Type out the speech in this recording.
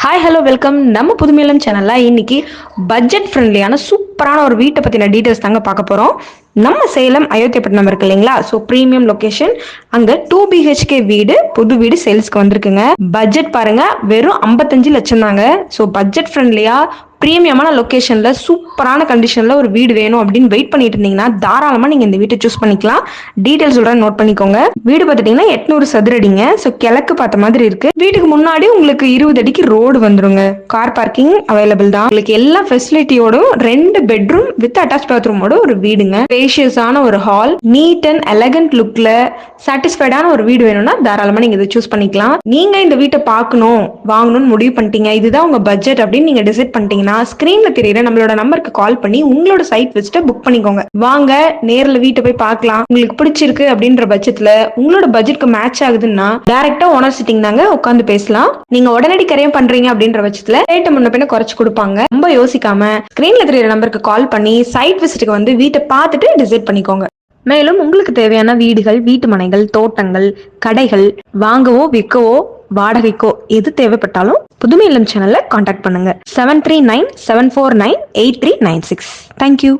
Hi hello welcome நம்ம புதுமையிலம் சேனலில் இன்னைக்கு பட்ஜெட் ஃப்ரெண்ட்லியான சூப்பரான ஒரு வீட்டை பற்றின டீட்டெயில்ஸ் தாங்க பார்க்க போகிறோம் நம்ம சேலம் அயோத்தியப்பட்டினம் இருக்கு இல்லைங்களா? ஸோ ப்ரீமியம் லொக்கேஷன் அங்கே டூ பிஹெச்கே வீடு புது வீடு சேல்ஸ்க்கு வந்திருக்குங்க. பட்ஜெட் பாருங்க வெறும் ஐம்பத்தஞ்சு லட்சம் தாங்க. ஸோ பட்ஜெட் ஃப்ரெண்ட்லியாக ப்ரீமியமான லொக்கேஷனில் சூப்பரான கண்டிஷனில் ஒரு வீடு வேணும் அப்படின்னு வெயிட் பண்ணிட்டு இருந்தீங்கன்னா தாராளமாக நீங்கள் இந்த வீட்டை சூஸ் பண்ணிக்கலாம். டீட்டெயில்ஸ் சொல்கிறேன் நோட் பண்ணிக்கோங்க. வீடு பார்த்துட்டிங்கன்னா எட்நூறு சதுரடிங்க. ஸோ கிழக்கு பார்த்த மாதிரி இருக்கு. வீட்டுக்கு முன்னாடி உங்களுக்கு இருபது அடிக்கு ரோடு வந்துருங்க. கார் பார்க்கிங் அவைலபிள் தான். உங்களுக்கு எல்லா ஃபெசிலிட்டியோடும் ரெண்டு பெட்ரூம் வித் அட்டாச் பாத்ரூமோட ஒரு வீடுங்க. ஸ்பேஷியஸான ஒரு ஹால் நீட் அண்ட் எலகண்ட் லுக்ல சாட்டிஸ்ஃபைடான ஒரு வீடு வேணும்னா தாராளமாக நீங்கள் இதை சூஸ் பண்ணிக்கலாம். நீங்கள் இந்த வீட்டை பார்க்கணும் வாங்கணும்னு முடிவு பண்ணிட்டீங்க. இதுதான் உங்கள் பட்ஜெட் அப்படின்னு நீங்கள் டிசைட் பண்ணிட்டீங்கன்னா ஸ்க்ரீன்ல தெரியுற நம்மளோட நம்பருக்கு கால் பண்ணி உங்களோட சைட் விசிட்டை புக் பண்ணிக்கோங்க. வாங்க நேரில் வீட்டை போய் பார்க்கலாம். உங்களுக்கு பிடிச்சிருக்கு அப்படின்ற பட்சத்தில் உங்களோட பட்ஜெட்க்கு மேட்ச் ஆகுதுன்னா டைரக்டா ஓனர் சிட்டிங் தாங்க உட்காந்து பேசலாம். நீங்க உடனடி கரையம் பண்றீங்க அப்படின்ற பட்சத்தில் ரேட்டை முன்ன பின்ன குறைச்சு கொடுப்பாங்க. ரொம்ப யோசிக்காம ஸ்கிரீன்ல தெரியுற நம்பருக்கு கால் பண்ணி சைட் விசிட்டுக்கு வந்து வீட்டை பார்த்துட்டு டிசைட் பண்ணிக்கோங்க. மேலும் உங்களுக்கு தேவையான வீடுகள் வீட்டு மனைகள் தோட்டங்கள் கடைகள் வாங்கவோ விற்கவோ வாடகைக்கோ எது தேவைப்பட்டாலும் புதுமை இல்லம் சேனல்ல காண்டாக்ட் பண்ணுங்க seven three nine seven four nine eight three nine six thank you